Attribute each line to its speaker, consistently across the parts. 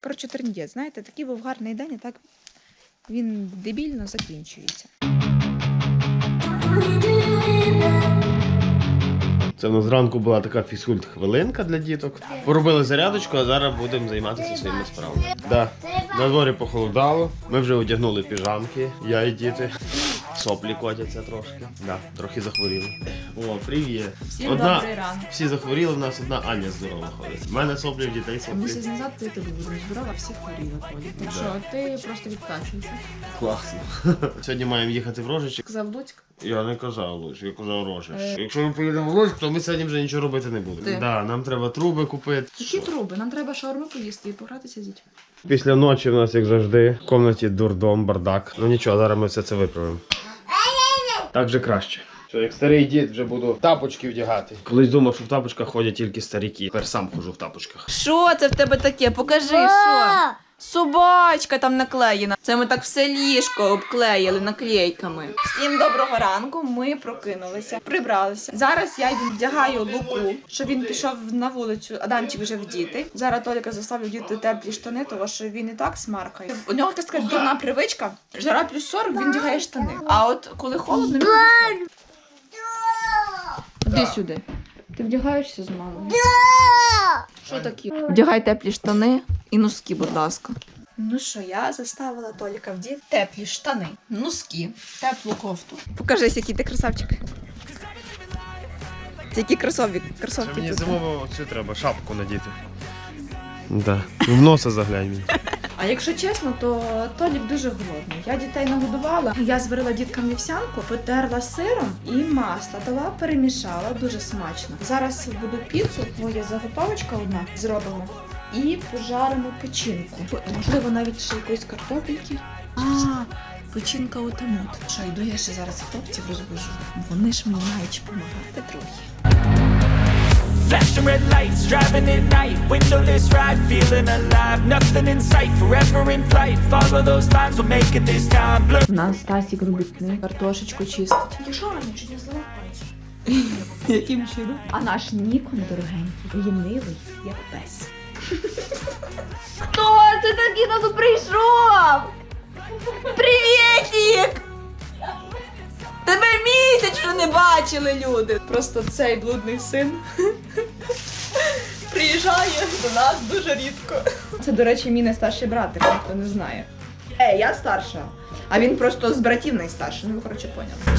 Speaker 1: Коротше, трендець, знаєте, такий був гарний день, а так він дебільно закінчується.
Speaker 2: Це в нас зранку була така фізкульт-хвилинка для діток. Поробили зарядочку, а зараз будемо займатися своїми справами. Да. На дворі похолодало. Ми вже одягнули піжамки, я і діти. Соплі котяться трошки. Да, трохи захворіли. О, привіт.
Speaker 1: Всім
Speaker 2: Одна-
Speaker 1: добрий ранок.
Speaker 2: Всі захворіли, в нас одна Аня здорова ходить. У мене соплі, в дітей
Speaker 1: Місяць назад ти тобі був здорова, всі хворіли Колі. Так
Speaker 2: Да.
Speaker 1: що ти просто відкачуєшся.
Speaker 2: Класно. Сьогодні маємо їхати в Рожичі.
Speaker 1: Казав Луцьк.
Speaker 2: Я не казав Луч, я казав Рожич.
Speaker 1: Е.
Speaker 2: Якщо ми поїдемо в Луч, то ми сьогодні вже нічого робити не будемо. Да, нам треба труби купити.
Speaker 1: Які труби? Нам треба шаурми поїсти і погратися з дітьми.
Speaker 2: Після ночі в нас, як завжди, в кімнаті дурдом, бардак. Ну нічого, зараз ми все це виправимо. Так вже краще. Що, як старий дід вже буду тапочки вдягати. Колись думав, що в тапочках ходять тільки старіки. Тепер сам ходжу в тапочках.
Speaker 1: Що це в тебе таке? Покажи, що? Собачка там наклеєна. Це ми так все ліжко обклеїли наклейками. Всім доброго ранку. Ми прокинулися, прибралися. Зараз я вдягаю луку, що він пішов на вулицю. Адамчик вже вдіти. Зараз Толіка заставлю вдіти теплі штани, тому що він і так смаркає. У нього така дурна привичка. Жара плюс 40, він вдягає штани. А от коли холодно, він. Іди сюди. Ти вдягаєшся з мамою? Що таке? Вдягай теплі штани і носки, будь ласка. Ну що, я заставила Толіка вдів теплі штани, носки, теплу кофту. Покажись, який ти красавчик. Це які кросові, кросовки. тут.
Speaker 2: зимову цю треба шапку надіти. Да. В носа заглянь мені.
Speaker 1: А якщо чесно, то Толік дуже голодний. Я дітей нагодувала. Я зварила діткам вівсянку, потерла сиром і масло, дала, перемішала, дуже смачно. Зараз буду піцу, є заготовочка одна, зробимо. І пожаримо печінку. Можливо, навіть ще якоїсь картопельки. А, печінка отамот. Що, йду я ще зараз хлопців розбужу. Вони ж мені мають допомагати трохи.
Speaker 3: Flashing red lights, driving at night. Windowless ride, feeling alive. Nothing in sight, forever in flight. Follow those lines, we'll make it this time. Blur.
Speaker 1: У нас Стасік робітник, картошечку чистить. Я що, чи не зламається? Яким чином? А наш Нікон дорогенький, лінивий, як пес. Хто це такий нас прийшов? Привітік! Тебе місяць що не бачили люди. Просто цей блудний син приїжджає до нас дуже рідко. Це, до речі, мій найстарший братик, ніхто не знає. Е, я старша. А він просто з братів найстарший. Ну, ви, коротше, поняли.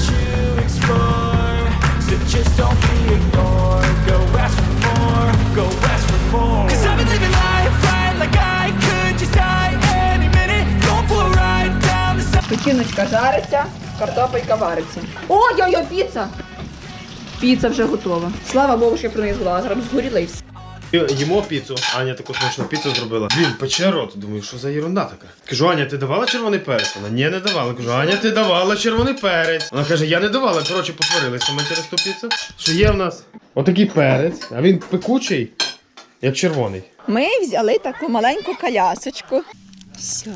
Speaker 3: just don't be ignored. Go ask for more, go ask for more. Cause I've been living life
Speaker 1: Печіночка жариться, картопелька вариться. Ой-ой-ой, піца! Піца вже готова. Слава Богу, що я про неї згадала. Зараз згоріла і все.
Speaker 2: Їмо піцу. Аня таку смачну піцу зробила. Блін, пече рот. Думаю, що за ерунда така. Кажу, Аня, ти давала червоний перець? Вона ні, не давала. Кажу, Аня, ти давала червоний перець. Вона каже, я не давала. Коротше, посварилися ми через ту піцу. Що є в нас отакий перець, а він пекучий, як червоний.
Speaker 1: Ми взяли таку маленьку колясочку. Все.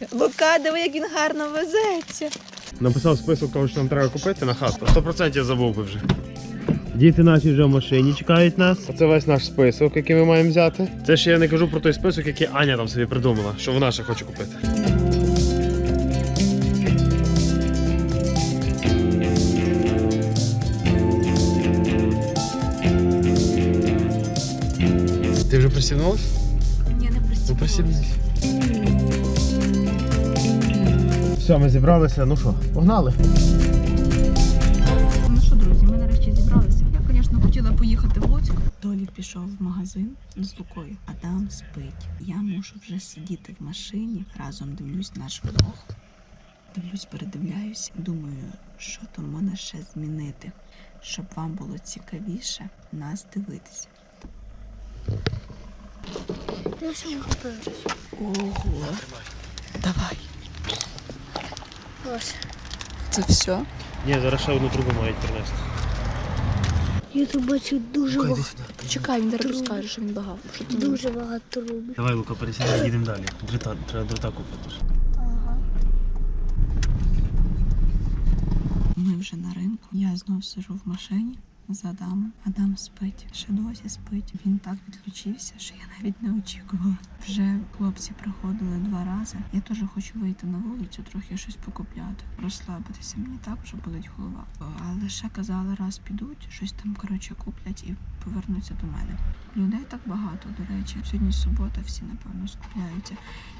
Speaker 1: Все. Лука, диви, як він гарно везеться.
Speaker 2: Написав список того, що нам треба купити на хату. 100% забув би вже. Діти наші вже в машині чекають нас. Це весь наш список, який ми маємо взяти. Це ще я не кажу про той список, який Аня там собі придумала, що вона ще хоче купити. Ти вже присягнулась?
Speaker 1: Ні, не
Speaker 2: Ну присягнись. Все, ми зібралися. Ну що, погнали?
Speaker 1: Ну що, друзі, ми нарешті зібралися. Я, звісно, хотіла поїхати в Луцьк. Толік пішов в магазин з Лукою. Адам спить. Я мушу вже сидіти в машині. Разом дивлюсь наш влог. Дивлюсь, передивляюсь. Думаю, що то можна ще змінити, щоб вам було цікавіше нас дивитися. Ого. Давай. Це все?
Speaker 2: Ні, зараз ще одну трубу мають принести.
Speaker 4: Я тут бачу дуже багато,
Speaker 1: Чекай, він зараз розкаже, що він багато. Що ти
Speaker 4: дуже багато трубів.
Speaker 2: Давай, Лука, пересідай, їдемо далі. Дрита, треба дрота купити.
Speaker 4: Ага.
Speaker 1: Ми вже на ринку. Я знов сижу в машині. З Адамом. Адам спить, ще досі спить. Він так відключився, що я навіть не очікувала. Вже хлопці приходили два рази. Я теж хочу вийти на вулицю, трохи щось покупляти, розслабитися. Мені так вже болить голова. Але ще казали, раз підуть, щось там коротше куплять і повернуться до мене. Людей так багато, до речі. Сьогодні субота, всі напевно скупляються.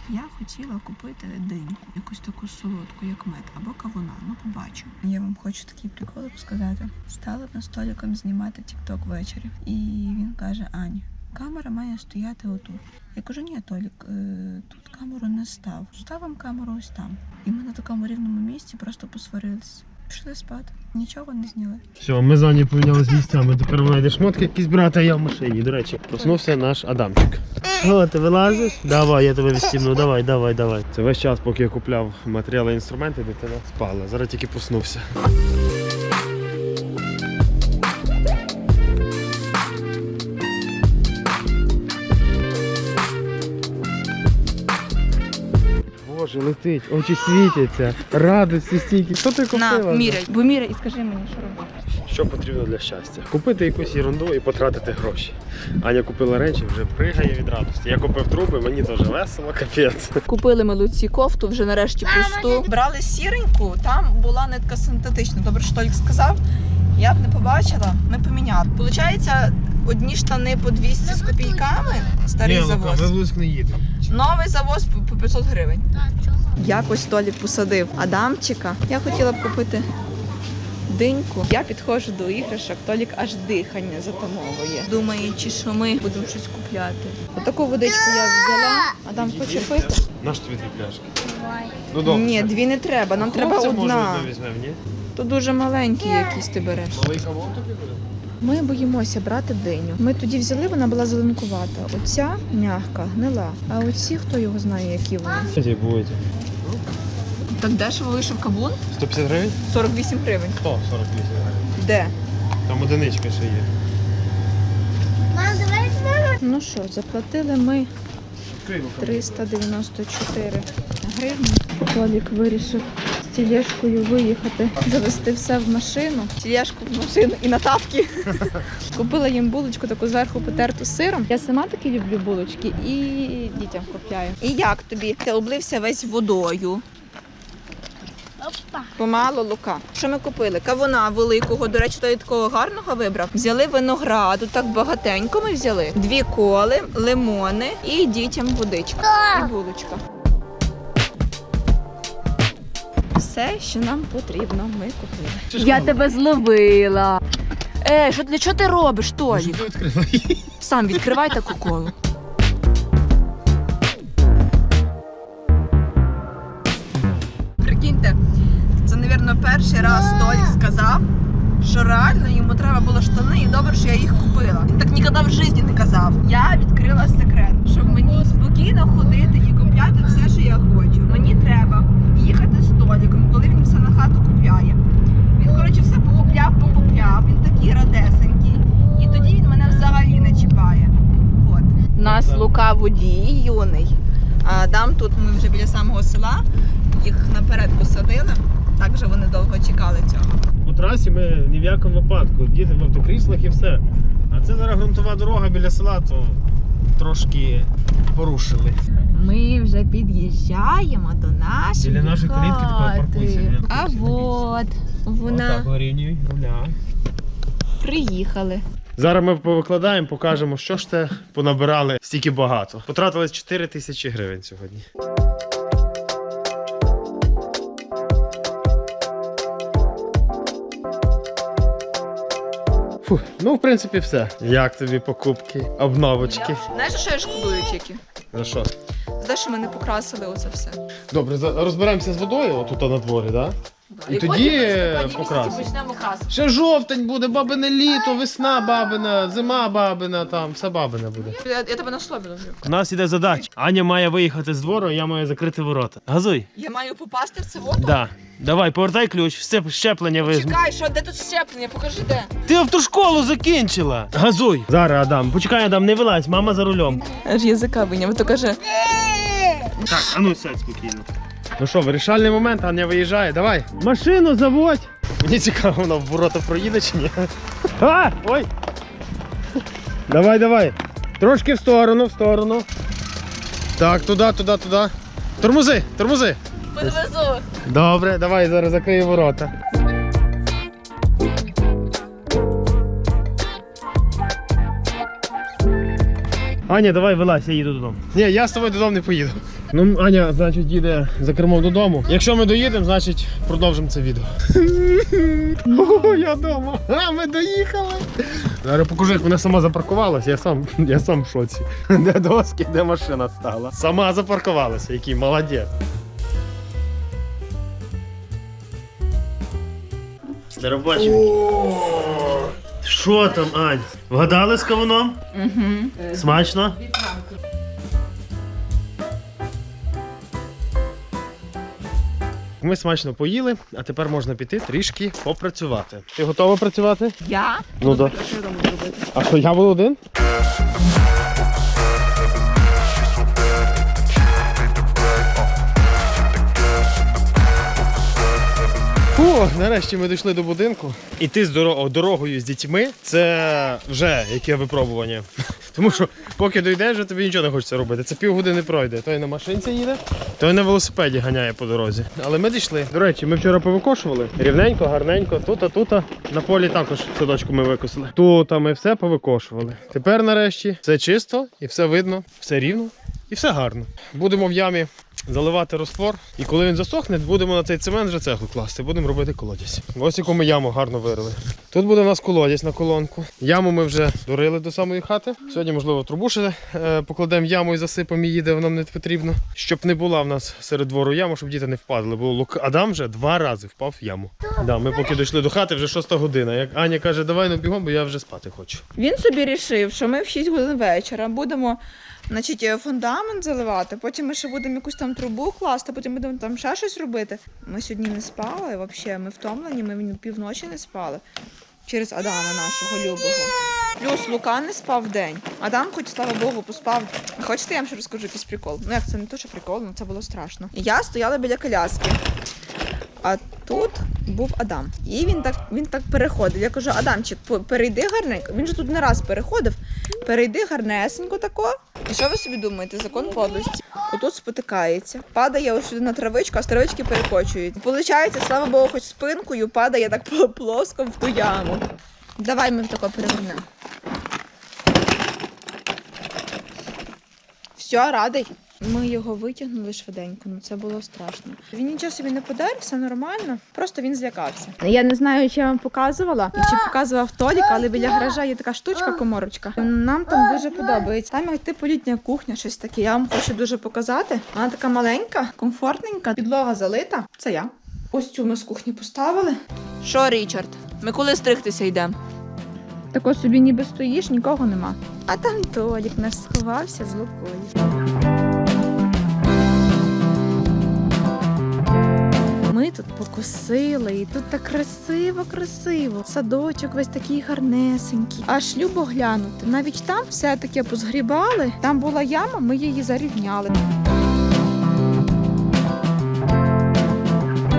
Speaker 1: Я хотіла купити диньку, якусь таку солодку, як мед, або кавуна. Ну, побачу. Я вам хочу такий прикол розказати. Стали на столиком знімати тікток ввечері, і він каже: Ань, камера має стояти отут. Я кажу, ні, Толік, е, тут камеру не став. Ставимо камеру ось там. І ми на такому рівному місці просто посварились. Пішли спати, нічого не зняли.
Speaker 2: Все, ми з Ані помінялися місцями. Тепер вона йде шмотки якісь брати, а я в машині. До речі, проснувся наш Адамчик. О, ти вилазиш? Давай, я тебе відстімну, давай, давай, давай. Це весь час, поки я купляв матеріали і інструменти, дитина спала. Зараз тільки проснувся. Боже, летить, очі світяться, радості стільки. Що ти купила?
Speaker 1: бо міряй і скажи мені, що робити.
Speaker 2: Що потрібно для щастя? Купити якусь ерунду і потратити гроші. Аня купила речі, вже пригає від радості. Я купив труби, мені теж весело, капець.
Speaker 1: Купили ми Луці кофту, вже нарешті пусту. Брали сіреньку, там була нитка синтетична. Добре, що Толік сказав. Я б не побачила, ми поміняли. Получається, одні штани по 200 з копійками, старий завоз.
Speaker 2: в Луцьк не їдемо.
Speaker 1: Новий завоз по- по 500 гривень. Якось Толік посадив Адамчика. Я хотіла б купити диньку. Я підходжу до іграшок, Толік аж дихання затамовує. Думаючи, що ми будемо щось купляти. Отаку водичку я взяла. Адам хоче пити.
Speaker 2: Наш тобі дві пляшки. Ну добре.
Speaker 1: Ні, дві не треба, нам треба
Speaker 2: Хлопця, може,
Speaker 1: одна.
Speaker 2: одну візьмемо, ні?
Speaker 1: То дуже маленькі якісь ти береш.
Speaker 2: Малий кавун тобі буде?
Speaker 1: Ми боїмося брати диню. Ми тоді взяли, вона була зеленкувата. Оця м'яка, гнила. А оці, хто його знає, які вони.
Speaker 2: Ці будете.
Speaker 1: Так дешево вийшов кавун?
Speaker 2: 150 гривень?
Speaker 1: 48 гривень.
Speaker 2: 148 гривень.
Speaker 1: Де?
Speaker 2: Там одиничка ще є.
Speaker 4: Мам, давай знову.
Speaker 1: Ну що, заплатили ми 394 гривні. Толік вирішив з тілешкою виїхати, завести все в машину. Тілешку в машину і на тапки. Купила їм булочку таку зверху потерту сиром. Я сама таки люблю булочки і дітям купляю. І як тобі? Ти облився весь водою.
Speaker 4: Опа.
Speaker 1: Помало лука. Що ми купили? Кавуна великого, до речі, той такого гарного вибрав. Взяли винограду, так багатенько ми взяли. Дві коли, лимони і дітям водичка. І булочка. Все, що нам потрібно, ми купили. Я тебе зловила. Е, що для чого ти робиш, Толік? Сам відкривай таку колу. Перший раз Толік сказав, що реально йому треба було штани, і добре, що я їх купила. Він так ніколи в житті не казав. Я відкрила секрет, щоб мені спокійно ходити і купляти все, що я хочу. Мені треба їхати з Толіком, коли він все на хату купляє. Він, коротше, все покупляв, покупляв. Він такий радесенький. І тоді він мене взагалі не чіпає. От. Нас Лука водій юний. А Адам тут ми вже біля самого села. Їх наперед посадили. Так же вони довго чекали цього.
Speaker 2: По трасі ми ні в якому випадку. Діти в автокріслах і все. А це зараз ґрунтова дорога біля села, то трошки порушили.
Speaker 1: Ми вже під'їжджаємо до нашої
Speaker 2: Біля нашої калітки такої
Speaker 1: хати.
Speaker 2: паркуйся,
Speaker 1: А от вона
Speaker 2: Отак вирівнюй, руля.
Speaker 1: приїхали.
Speaker 2: Зараз ми повикладаємо, покажемо, що ж те понабирали стільки багато. Потратили 4 тисячі гривень сьогодні. Фух, ну, в принципі, все. Як тобі покупки, обновочки?
Speaker 1: Знаєш, що я шкодую тільки?
Speaker 2: За що?
Speaker 1: За те, що ми не покрасили оце все.
Speaker 2: Добре, за- розберемося з водою отут на дворі, так? І тоді покрасимо.
Speaker 1: почнемо красити.
Speaker 2: Ще жовтень буде, бабине літо, весна бабина, зима бабина, там все бабине буде.
Speaker 1: Я, я тебе на слові ловлю.
Speaker 2: У нас іде задача. Аня має виїхати з двору, я маю закрити ворота. Газуй.
Speaker 1: Я маю попасти в це воду?
Speaker 2: Да. Давай, повертай ключ, все щеплення візьму.
Speaker 1: Чекай, що де тут щеплення? Покажи де.
Speaker 2: Ти автошколу закінчила. Газуй. Зараз, Адам. Почекай, Адам, не вилазь, мама за рулем.
Speaker 1: Аж язика виняв, то каже.
Speaker 2: Так, а ну сядь спокійно. Ну що, вирішальний момент, Аня виїжджає, давай. Машину заводь. Мені цікаво, вона в ворота проїде чи ні. А! Ой! Давай, давай. Трошки в сторону, в сторону. Так, туди, туди, туди. Тормози, тормози.
Speaker 1: Підвезу.
Speaker 2: Добре, давай зараз закрию ворота. Аня, давай вилазь, я їду додому. Ні, я з тобою додому не поїду. Ну, Аня, значить, їде за кермом додому. Якщо ми доїдемо, значить продовжимо це відео. О, я вдома. А, ми доїхали. Зараз покажу, як вона сама запаркувалася. Я сам, я сам в шоці. Де доски, де машина стала. Сама запаркувалася, який молодець. Дерибачик. Що там, Ань? Вгадали з кавуном?
Speaker 1: Угу.
Speaker 2: Смачно? Ми смачно поїли, а тепер можна піти трішки попрацювати. Ти готова працювати?
Speaker 1: Я?
Speaker 2: Ну да. А що, я був один? Нарешті ми дійшли до будинку. Іти з доро- дорогою з дітьми це вже яке випробування. Тому що поки дійдеш, вже тобі нічого не хочеться робити. Це півгодини пройде. Той на машинці їде, той на велосипеді ганяє по дорозі. Але ми дійшли. До речі, ми вчора повикошували. Рівненько, гарненько. Тут, тут. На полі також садочку ми викосили. Тут ми все повикошували. Тепер нарешті все чисто і все видно, все рівно і все гарно. Будемо в ямі заливати роствор. І коли він засохне, будемо на цей цемент вже цеглу класти. Будемо робити колодязь. Ось яку ми яму гарно вирили. Тут буде у нас колодязь на колонку. Яму ми вже дорили до самої хати. Сьогодні, можливо, трубу ще е, покладемо яму і засипемо її, де нам не потрібно. Щоб не була в нас серед двору яма, щоб діти не впадали. Бо Лук... Адам вже два рази впав в яму. Да, ми поки дійшли до хати, вже шоста година. Як Аня каже, давай ну бігом, бо я вже спати хочу.
Speaker 1: Він собі рішив, що ми в 6 годин вечора будемо значить, е, фундамент заливати, потім ми ще будемо якусь там трубу класти, потім будемо там ще щось робити. Ми сьогодні не спали, взагалі, ми втомлені, ми півночі не спали. Через Адама нашого любого. Плюс Лука не спав вдень. Адам, хоч слава Богу, поспав. Хочете, я вам ще розкажу якийсь прикол? Ну як це не то, що прикол, ну це було страшно. Я стояла біля коляски. А тут був Адам. І він так він так переходив. Я кажу, Адамчик, перейди гарненько. Він же тут не раз переходив. Перейди гарнесенько тако. І що ви собі думаєте? Закон подлості. Отут спотикається. Падає ось сюди на травичку, а з травички перекочують. Получається, слава Богу, хоч спинкою падає так плоско в ту яму. Давай ми тако перевернемо. Все, радий. Ми його витягнули швиденько, ну це було страшно. Він нічого собі не подер, все нормально. Просто він злякався. Я не знаю, чи я вам показувала, і чи показував Толік, але біля гаража є така штучка, коморочка. Нам там дуже подобається. Там як типу літня кухня, щось таке. Я вам хочу дуже показати. Вона така маленька, комфортненька, підлога залита. Це я. Ось цю ми з кухні поставили. Що, Річард? Ми коли стригтися йдемо? Тако собі ніби стоїш, нікого нема. А там Толік наш сховався з лукою. Ми тут покосили, і тут так красиво, красиво. Садочок весь такий гарнесенький. Аж любо глянути. Навіть там все таке позгрібали. Там була яма, ми її зарівняли.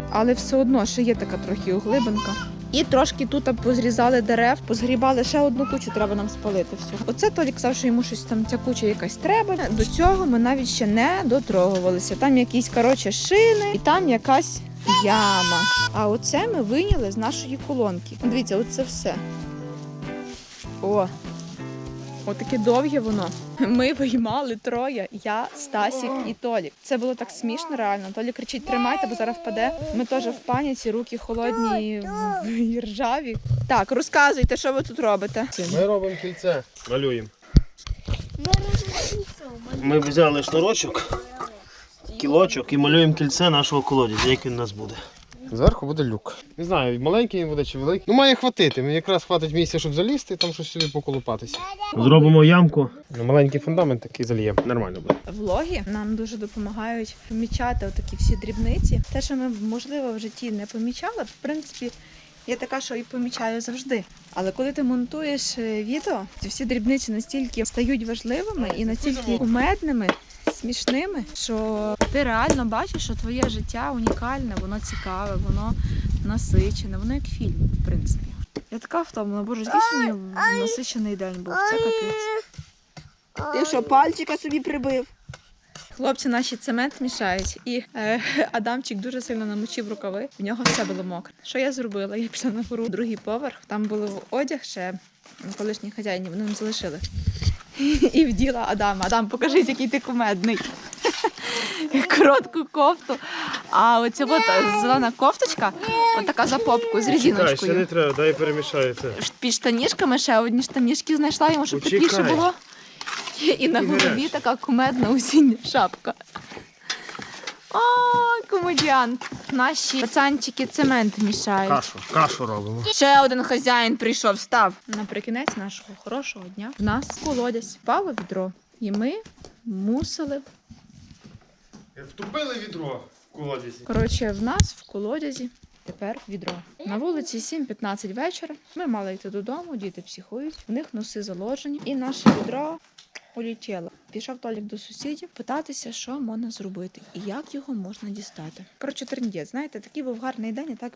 Speaker 1: Але все одно ще є така трохи углибинка. І трошки тут позрізали дерев, позгрібали ще одну кучу, треба нам спалити все. Оце Толік сказав, що йому щось там ця куча якась треба. До цього ми навіть ще не дотрогувалися. Там якісь коротше шини, і там якась яма. А оце ми вийняли з нашої колонки. Дивіться, оце все. О, Отаке довге воно. Ми виймали троє. Я, Стасік і Толік. Це було так смішно, реально. Толік кричить: тримайте, бо зараз впаде. Ми теж в паніці, руки холодні і ржаві. Так, розказуйте, що ви тут робите.
Speaker 2: Ми робимо кільце. Малюємо.
Speaker 4: Ми
Speaker 2: взяли шнурочок, кілочок і малюємо кільце нашого колодязя, як він у нас буде. Зверху буде люк. Не знаю, маленький він буде чи великий. Ну має хватити. Мені якраз хватить місця, щоб залізти і там щось собі поколупатися. Зробимо ямку. На маленький фундамент такий зальємо. Нормально буде.
Speaker 1: Влоги нам дуже допомагають помічати отакі всі дрібниці. Те, що ми можливо в житті не помічали, в принципі. Я така, що і помічаю завжди. Але коли ти монтуєш е, відео, ці всі дрібниці настільки стають важливими і настільки кумедними, смішними, що ти реально бачиш, що твоє життя унікальне, воно цікаве, воно насичене, воно як фільм, в принципі. Я така втомлена, боже, який насичений день був. Це капець. Ти що, пальчика собі прибив? Хлопці наші цемент мішають, і е, Адамчик дуже сильно намочив рукави. В нього все було мокре. Що я зробила? Я пішла на гору, другий поверх. Там був одяг ще колишні хазяїні, вони нам залишили. І вділа Адама. Адам, покажи, який ти кумедний. Коротку кофту. А оця от зелена кофточка, от така за попку з
Speaker 2: Чекай, ще не
Speaker 1: резиночкою.
Speaker 2: треба, дай перемішаю це.
Speaker 1: Під штанішками ще одні штанішки знайшла йому, щоб
Speaker 2: Почекай.
Speaker 1: тепліше було. І на голові така кумедна осіння шапка. О, комедіант. Наші пацанчики цемент мішають.
Speaker 2: Кашу, кашу робимо.
Speaker 1: Ще один хазяїн прийшов, став. Наприкінець нашого хорошого дня в нас колодязь впало відро. І ми мусили.
Speaker 2: Втупили відро в колодязі.
Speaker 1: Коротше, в нас в колодязі тепер відро. На вулиці 7-15 вечора. Ми мали йти додому, діти психують, в них носи заложені, і наше відро улетіло. Пішов Толік до сусідів питатися, що можна зробити і як його можна дістати. Коротше, трендець, знаєте, такий був гарний день, і так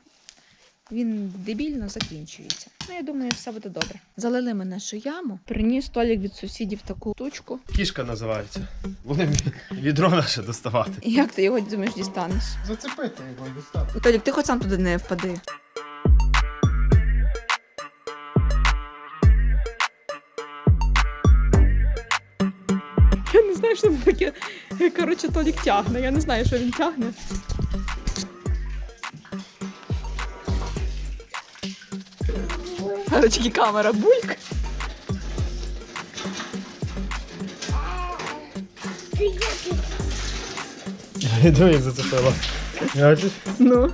Speaker 1: він дебільно закінчується. Ну, я думаю, все буде добре. Залили ми нашу яму, приніс Толік від сусідів таку тучку.
Speaker 2: Кішка називається. Будемо відро наше доставати.
Speaker 1: І як ти його думаєш дістанеш?
Speaker 2: Зацепити його і достати.
Speaker 1: Толік, ти хоч сам туди не впади. Знаю, що це таке. Коротше, Толік тягне. Я не знаю, що він тягне. Короче, камера бульк.
Speaker 2: Диви, як зацепила. Бачиш?
Speaker 1: Ну.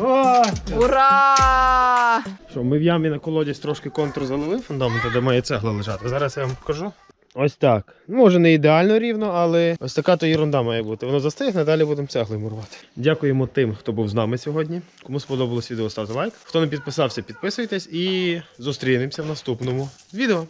Speaker 2: О!
Speaker 1: Ура!
Speaker 2: Що, ми в ямі на колодязь трошки контур залили фундаменту, де має цегла лежати. Зараз я вам покажу. Ось так. Може не ідеально рівно, але ось така то ерунда має бути. Воно застигне, далі будемо цеглою мурувати. Дякуємо тим, хто був з нами сьогодні. Кому сподобалось відео, ставте лайк. Хто не підписався, підписуйтесь і зустрінемося в наступному відео.